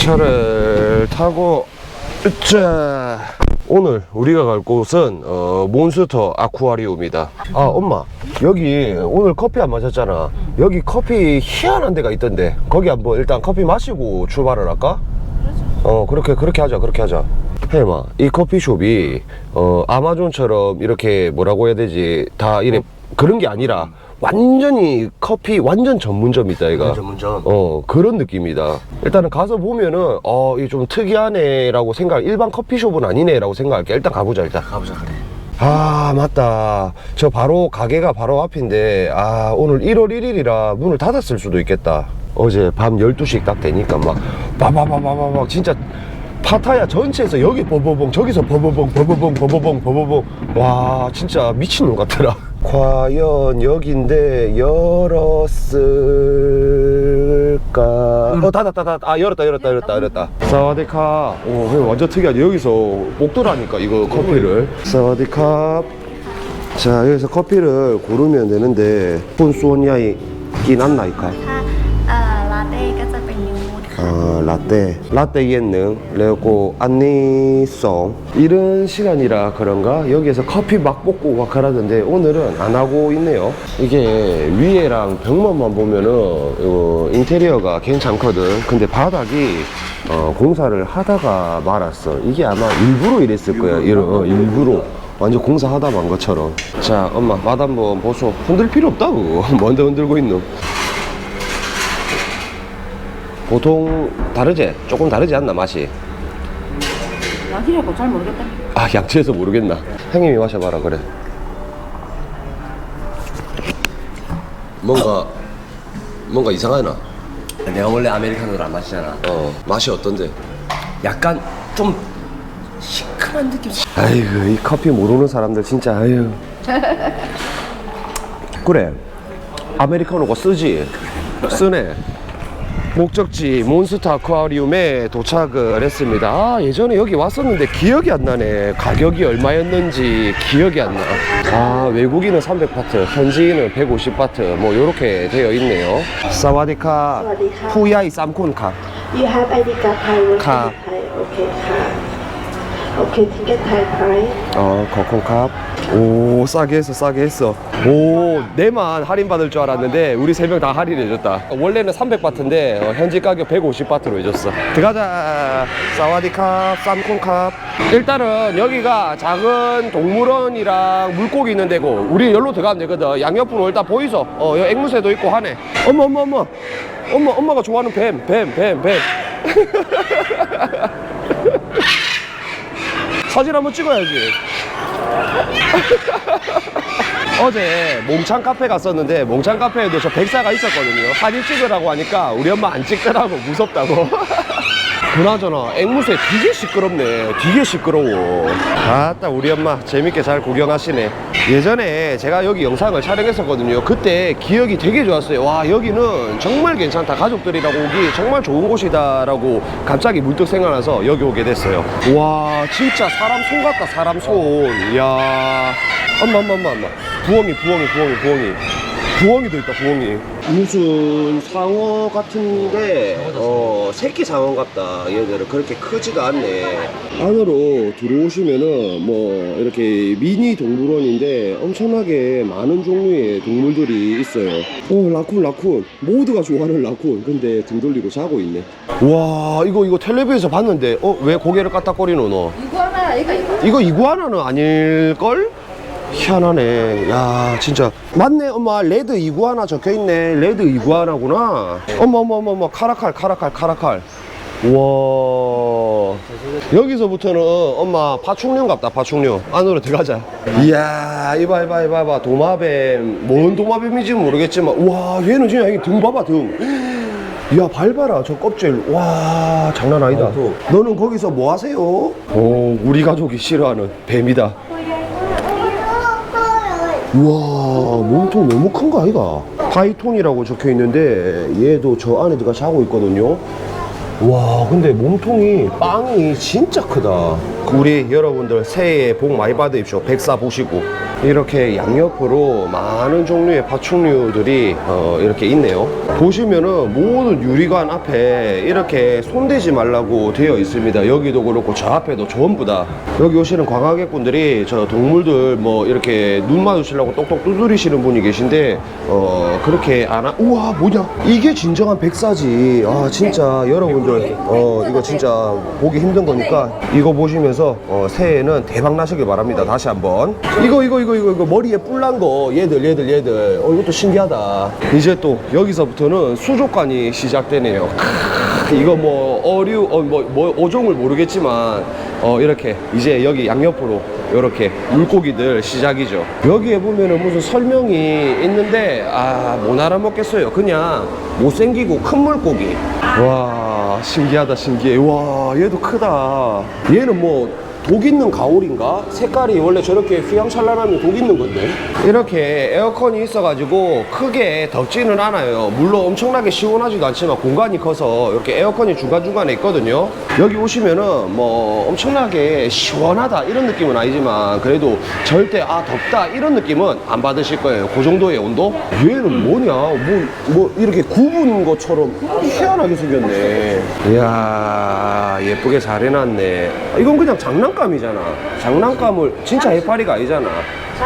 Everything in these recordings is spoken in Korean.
차를 타고 자 오늘 우리가 갈 곳은 어, 몬스터 아쿠아리움이다. 아 엄마 여기 오늘 커피 안 마셨잖아. 여기 커피 희한한 데가 있던데. 거기 한번 일단 커피 마시고 출발을 할까? 어 그렇게 그렇게 하자 그렇게 하자. 혜마 이 커피숍이 어 아마존처럼 이렇게 뭐라고 해야 되지? 다 이래 그런 게 아니라 완전히 커피 완전 전문점이다 이가. 전문점. 어 그런 느낌이다. 일단은 가서 보면은 어 이게 좀 특이하네 라고 생각 일반 커피숍은 아니네 라고 생각할게. 일단 가보자 일단. 가보자 그래. 아 맞다. 저 바로 가게가 바로 앞인데 아 오늘 1월 1일이라 문을 닫았을 수도 있겠다. 어제 밤 12시 딱 되니까 막 빠바바바바박 진짜 파타야 전체에서 여기 버버봉 저기서 버버봉 버버봉 버버봉 버버봉. 와 진짜 미친놈 같더라 과연 여긴데 열었을까 어 닫았다 닫았다 아 열었다 열었다 열었다 열었다 사와디카 오 형 완전 특이하지 여기서 목도라니까 이거 커피를 사와디카 자 여기서 커피를 고르면 되는데 폰소니아이 끼난나이카 ถ้าเอ่อลาเต้ก็จะเป็นนิวมูดค่ะ 아, 라떼. 라떼 예능, 레고, 안니송. 이런 시간이라 그런가? 여기에서 커피 막 볶고 막 하라던데 오늘은 안 하고 있네요. 이게 위에랑 벽면만 보면은 어, 인테리어가 괜찮거든. 근데 바닥이 어, 공사를 하다가 말았어. 이게 아마 일부러 이랬을 거야. 이런, 어, 일부러. 완전 공사하다 만 것처럼. 자, 엄마, 맛 한번 보소. 흔들 필요 없다고. 뭔데 흔들고 있노? 보통 다르지? 조금 다르지 않나 맛이? 양키라고 잘 모르겠다. 아 양치해서 모르겠나? 형님이 마셔봐라 그래 뭔가 뭔가 이상하나? 내가 원래 아메리카노를 안 마시잖아. 어 맛이 어떤데? 약간 좀 시큼한 느낌. 아이고 이 커피 모르는 사람들 진짜 아유 그래 아메리카노가 쓰지 쓰네 목적지 몬스터 아쿠아리움에 도착을 했습니다 아 예전에 여기 왔었는데 기억이 안 나네 가격이 얼마였는지 기억이 안 나 아 외국인은 300바트 현지인은 150바트 뭐 요렇게 되어 있네요 사와디카. 푸야이 쌈콘카 You have ID card Thai Card. Okay, card. Okay, ticket Thai price. 어, 거콩캅. 오, 싸게 했어, 싸게 했어. 오, 내만 할인 받을 줄 알았는데, 우리 세 명 다 할인해줬다. 원래는 300바트인데, 어, 현지 가격 150바트로 해줬어. 들어가자. 사와디캅, 쌈콩캅. 일단은 여기가 작은 동물원이랑 물고기 있는 데고, 우리 여기로 들어가면 되거든. 양옆으로 일단 보이소. 어, 여기 앵무새도 있고 하네. 어머, 어머, 어머. 엄마, 엄마가 좋아하는 뱀, 뱀, 뱀, 뱀. 사진 한번 찍어야지. 어제 몽창 카페 갔었는데 몽창 카페에도 저 백사가 있었거든요. 사진 찍으라고 하니까 우리 엄마 안 찍더라고 무섭다고. 그나저나 앵무새 되게 시끄럽네. 되게 시끄러워. 아따 우리 엄마 재밌게 잘 구경하시네. 예전에 제가 여기 영상을 촬영했었거든요. 그때 기억이 되게 좋았어요. 와 여기는 정말 괜찮다. 가족들이라고 오기 정말 좋은 곳이다 라고 갑자기 문득 생각나서 여기 오게 됐어요. 와 진짜 사람 손 같다. 사람 손. 이야. 엄마 엄마 엄마 엄마. 부엉이 부엉이 부엉이 부엉이. 부엉이 도 있다 부엉이. 무슨 상어 같은데 어 새끼 상어 같다. 얘들은 그렇게 크지가 않네. 안으로 들어오시면은 뭐 이렇게 미니 동물원인데 엄청나게 많은 종류의 동물들이 있어요. 어 라쿤 라쿤. 모두가 좋아하는 라쿤. 근데 등 돌리고 자고 있네. 와 이거 이거 텔레비에서 봤는데 어 왜 고개를 까딱거리노 너? 이거나 이거 이거. 이거 이구아나는 아닐걸? 희한하네. 야, 진짜. 맞네, 엄마. 레드 이구아나 적혀 있네. 레드 이구아나구나. 어머, 어머, 어머, 어머. 카라칼, 카라칼, 카라칼. 우와. 여기서부터는 엄마 파충류 같다, 파충류. 안으로 들어가자. 이야, 이봐, 이봐, 이봐, 이봐. 도마뱀. 뭔 도마뱀인지 모르겠지만. 우와, 얘는 진짜 여기 등 봐봐, 등. 야, 밟아라, 저 껍질. 와, 장난 아니다. 너는 거기서 뭐 하세요? 오, 우리 가족이 싫어하는 뱀이다. 우와 몸통 너무 큰 거 아이가? 파이톤이라고 적혀 있는데 얘도 저 안에 들어가 자고 있거든요. 와 근데 몸통이 빵이 진짜 크다. 우리 여러분들 새해에 복 많이 받으십시오. 백사 보시고 이렇게 양옆으로 많은 종류의 파충류들이 어, 이렇게 있네요. 보시면은 모든 유리관 앞에 이렇게 손대지 말라고 되어 있습니다. 여기도 그렇고 저 앞에도 전부 다 여기 오시는 관광객분들이 저 동물들 뭐 이렇게 눈 마주치려고 똑똑 두드리시는 분이 계신데 어 그렇게 안 하. 우와 뭐냐? 이게 진정한 백사지. 아 진짜 여러분들 어 이거 진짜 보기 힘든 거니까 이거 보시면서 어 새해에는 대박 나시길 바랍니다. 다시 한번. 이거 이거 이거 이거 이거 머리에 뿔난 거 얘들 얘들 얘들. 어 이것도 신기하다. 이제 또 여기서부터는 수족관이 시작되네요. 크, 이거 뭐 어류 어뭐 뭐 어종을 모르겠지만 어 이렇게 이제 여기 양옆으로 이렇게 물고기들 시작이죠. 여기에 보면은 무슨 설명이 있는데 아 못 알아먹겠어요. 그냥 못생기고 큰 물고기. 와 신기하다 신기해. 와 얘도 크다. 얘는 뭐 독 있는 가오리인가? 색깔이 원래 저렇게 휘황찬란하면 독 있는 건데. 이렇게 에어컨이 있어가지고 크게 덥지는 않아요. 물론 엄청나게 시원하지도 않지만 공간이 커서 이렇게 에어컨이 중간중간에 있거든요. 여기 오시면은 뭐 엄청나게 시원하다 이런 느낌은 아니지만 그래도 절대 아 덥다 이런 느낌은 안 받으실 거예요. 그 정도의 온도? 얘는 뭐냐? 뭐, 뭐 이렇게 굽은 것처럼 희한하게 생겼네. 이야 예쁘게 잘 해놨네. 이건 그냥 장난감 이잖아 장난감을 진짜 해파리가 아니잖아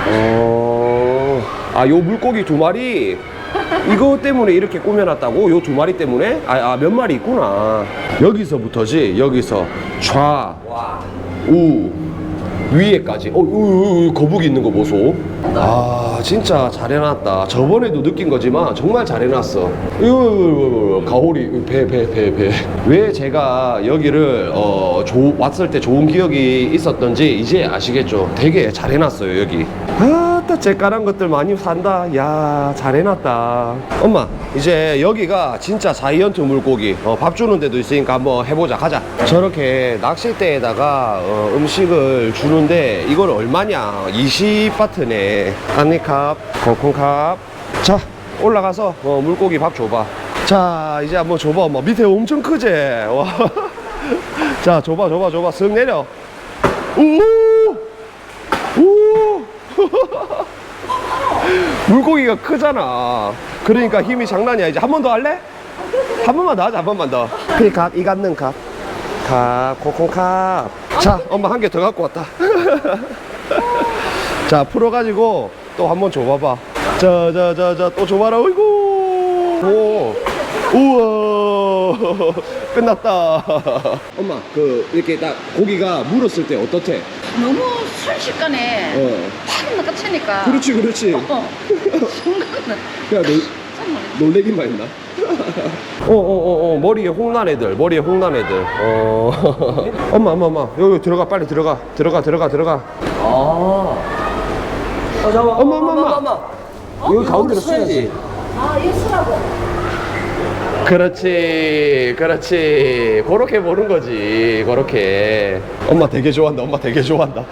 어... 아 요 물고기 두 마리 이거 때문에 이렇게 꾸며놨다고? 요 두 마리 때문에? 아, 아, 몇 마리 있구나. 여기서부터지, 여기서. 좌, 우, 위에까지. 어, 우, 우, 우, 거북이 있는 거 보소. 아, 진짜 잘 해놨다. 저번에도 느낀 거지만 정말 잘 해놨어. 이거, 가오리, 배, 배, 배, 배. 왜 제가 여기를, 어, 조- 왔을 때 좋은 기억이 있었던지 이제 아시겠죠? 되게 잘 해놨어요, 여기. 아 따, 째깔한 것들 많이 산다. 야, 잘 해놨다. 엄마, 이제 여기가 진짜 자이언트 물고기. 어, 밥 주는 데도 있으니까 한번 해보자. 가자. 저렇게 낚싯대에다가 어, 음식을 주는데 이걸 얼마냐? 20바트네. 한입컵, 코콩컵. 자, 올라가서 어, 물고기 밥 줘봐. 자, 이제 한번 줘봐. 엄마 밑에 엄청 크지? 와. 자, 줘봐, 줘봐, 줘봐. 쓱 내려. 우! 우! 물고기가 크잖아. 그러니까 힘이 장난이 아니지. 한 번 더 할래? 한 번만 더 하자, 한 번만 더. 필캅, 이 갖는 캅. 캅, 콩콩캅. 자, 엄마 한 개 더 갖고 왔다. 자, 풀어가지고 또 한 번 줘봐봐. 자, 자, 자, 자, 또 줘봐라. 어이구. 오. 우와. 끝났다. 엄마, 그, 이렇게 딱 고기가 물었을 때 어떻대? 너무 순식간에 어. 팍 나가치니까 그렇지, 그렇지. 어. 순간은 그냥 놀, 놀래기만 했나? 어어 어 어 머리에 홍난 애들 머리에 홍난 애들 어 엄마 엄마 엄마 여기 들어가 빨리 들어가 들어가 들어가 들어가 아. 어, 잠깐만. 엄마, 엄마, 엄마. 엄마. 여기 가운데로 써야지. 그렇지 그렇지 그렇게 보는 거지 그렇게 엄마 되게 좋아한다 엄마 되게 좋아한다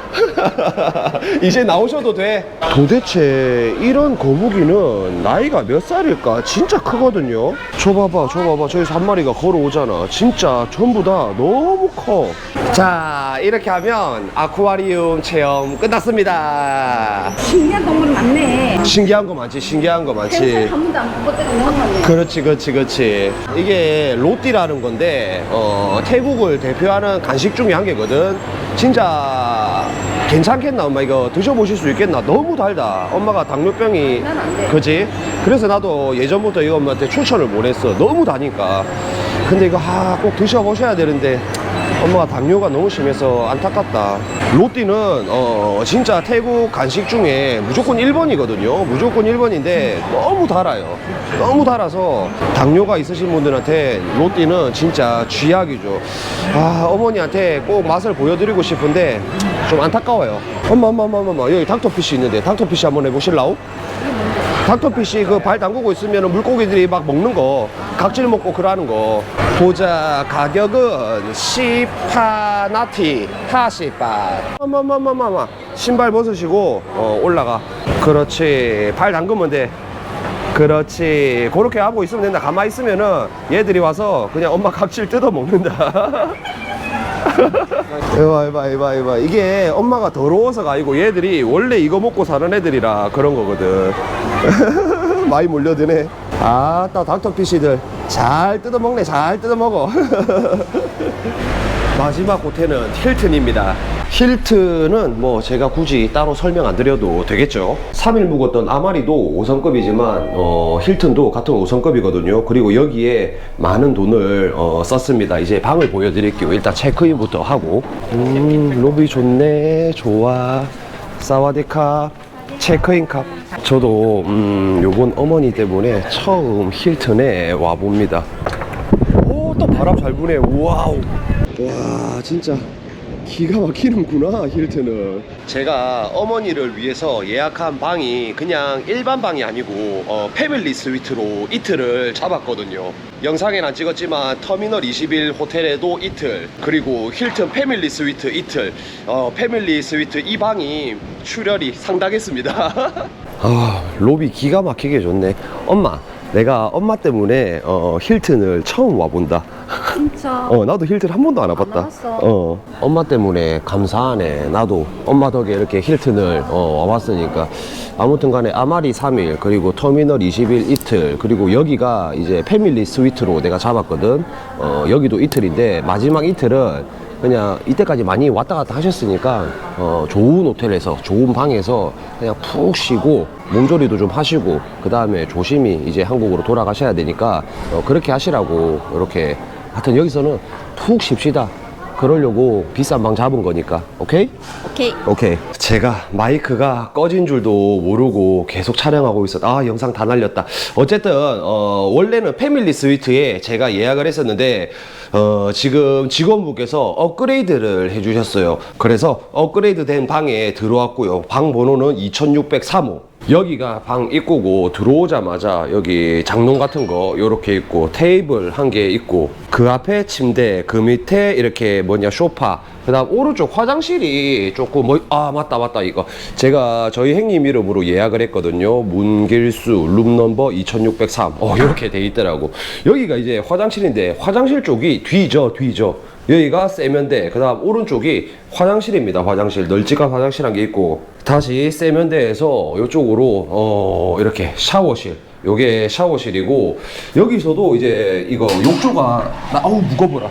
이제 나오셔도 돼. 도대체 이런 거북이는 나이가 몇 살일까? 진짜 크거든요. 저 봐봐 저 봐봐. 저기서 한 마리가 걸어오잖아. 진짜 전부 다 너무 커 자 이렇게 하면 아쿠아리움 체험 끝났습니다 신기한 동물이 많네. 신기한 거 많지 신기한 거 많지 평생 한 번도 안본 것들이 너무 많네. 그렇지, 그렇지, 그렇지. 이게 로띠라는 건데, 어, 태국을 대표하는 간식 중에 한 개거든. 진짜 괜찮겠나, 엄마? 이거 드셔보실 수 있겠나? 너무 달다. 엄마가 당뇨병이. 난안 돼. 그지? 그래서 나도 예전부터 이거 엄마한테 추천을 못 했어. 너무 다니까. 근데 이거, 아, 꼭 드셔보셔야 되는데. 엄마가 당뇨가 너무 심해서 안타깝다. 로띠는 어 진짜 태국 간식 중에 무조건 1번이거든요. 무조건 1번인데 너무 달아요. 너무 달아서 당뇨가 있으신 분들한테 로띠는 진짜 쥐약이죠. 아 어머니한테 꼭 맛을 보여드리고 싶은데 좀 안타까워요. 엄마 엄마 엄마 엄마 여기 닥터피쉬 있는데 닥터피쉬 한번 해보실라우? 닥터피쉬 그 발 담그고 있으면 물고기들이 막 먹는 거 각질 먹고 그러는 거. 보자 가격은 시파나티 타시바 어머머머머머. 신발 벗으시고 어, 올라가. 그렇지 발 담그면 돼. 그렇지. 그렇게 하고 있으면 된다. 가만히 있으면은 얘들이 와서 그냥 엄마 각질 뜯어 먹는다 이봐 이봐 이봐 이봐. 이게 엄마가 더러워서가 아니고 얘들이 원래 이거 먹고 사는 애들이라 그런 거거든. 많이 몰려드네. 아따 닥터피쉬들. 잘 뜯어먹네 잘 뜯어먹어 마지막 호텔은 힐튼입니다. 힐튼은 뭐 제가 굳이 따로 설명 안 드려도 되겠죠? 3일 묵었던 아마리도 5성급이지만 어, 힐튼도 같은 5성급이거든요. 그리고 여기에 많은 돈을 어, 썼습니다. 이제 방을 보여드릴게요. 일단 체크인부터 하고. 음 로비 좋네. 좋아. 사와디캅 체크인 컵 저도 음 요번 어머니 때문에 처음 힐튼에 와봅니다. 오 또 바람 잘 부네. 와우 와 진짜 기가 막히는구나 힐튼은. 제가 어머니를 위해서 예약한 방이 그냥 일반 방이 아니고 어, 패밀리 스위트로 이틀을 잡았거든요. 영상엔 안 찍었지만 터미널 21 호텔에도 이틀 그리고 힐튼 패밀리 스위트 이틀. 어, 패밀리 스위트 이 방이 출혈이 상당했습니다. 아 로비 기가 막히게 좋네. 엄마 내가 엄마 때문에 어, 힐튼을 처음 와본다. 진짜. 어 나도 힐튼 한 번도 안 와봤다. 와봤어. 어. 엄마 때문에 감사하네. 나도 엄마 덕에 이렇게 힐튼을 어, 와봤으니까. 아무튼 간에 아마리 3일 그리고 터미널 21 이틀 그리고 여기가 이제 패밀리 스위트로 내가 잡았거든. 어 여기도 이틀인데 마지막 이틀은 그냥 이때까지 많이 왔다 갔다 하셨으니까 어, 좋은 호텔에서 좋은 방에서 그냥 푹 쉬고 몸조리도 좀 하시고 그 다음에 조심히 이제 한국으로 돌아가셔야 되니까 어, 그렇게 하시라고 이렇게 하여튼 여기서는 푹 쉽시다 그러려고 비싼 방 잡은 거니까 오케이? 오케이. 오케이. 제가 마이크가 꺼진 줄도 모르고 계속 촬영하고 있었. 아 영상 다 날렸다. 어쨌든 어, 원래는 패밀리 스위트에 제가 예약을 했었는데 어, 지금 직원분께서 업그레이드를 해주셨어요. 그래서 업그레이드 된 방에 들어왔고요. 방 번호는 2603호. 여기가 방 입구고 들어오자마자 여기 장롱 같은 거 요렇게 있고 테이블 한 개 있고 그 앞에 침대 그 밑에 이렇게 뭐냐 소파 그 다음 오른쪽 화장실이 조금 뭐, 아 맞다 맞다 이거. 제가 저희 행님 이름으로 예약을 했거든요. 문길수 룸 넘버 2603 어 이렇게 돼 있더라고. 여기가 이제 화장실인데 화장실 쪽이 뒤죠 뒤죠. 여기가 세면대. 그 다음 오른쪽이 화장실입니다 화장실. 널찍한 화장실 한 게 있고. 다시 세면대에서 이쪽으로 어 이렇게 샤워실. 요게 샤워실이고 여기서도 이제 이거 욕조가 나 아우 무거워라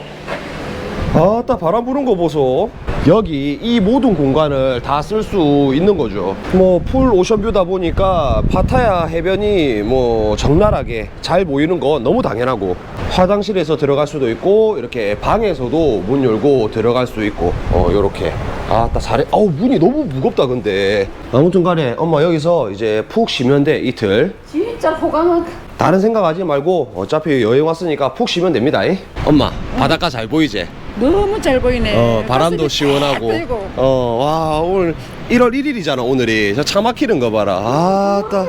아따 바람 부는 거 보소. 여기 이 모든 공간을 다 쓸 수 있는 거죠. 뭐 풀 오션뷰다 보니까 파타야 해변이 뭐 적나라하게 잘 보이는 건 너무 당연하고 화장실에서 들어갈 수도 있고 이렇게 방에서도 문 열고 들어갈 수 있고. 어 요렇게. 아따 잘해. 아우 문이 너무 무겁다 근데. 아무튼 간에 엄마 여기서 이제 푹 쉬면 돼 이틀. 진짜 호강은 다른 생각하지 말고 어차피 여행 왔으니까 푹 쉬면 됩니다 이. 엄마 바닷가 잘 보이지? 너무 잘 보이네. 어, 바람도 가슴이 시원하고. 어, 와, 오늘 1월 1일이잖아, 오늘이. 저 차 막히는 거 봐라. 아 따.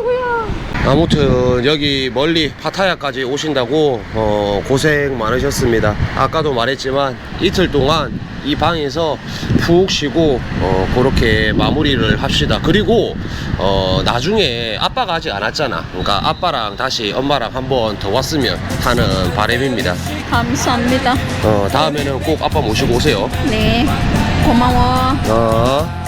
아무튼 여기 멀리 파타야까지 오신다고 어, 고생 많으셨습니다. 아까도 말했지만 이틀 동안 이 방에서 푹 쉬고 어, 그렇게 마무리를 합시다. 그리고 어, 나중에 아빠가 아직 안 왔잖아. 그러니까 아빠랑 다시 엄마랑 한 번 더 왔으면 하는 바람입니다. 감사합니다. 어, 다음에는 꼭 아빠 모시고 오세요. 네. 고마워. 어.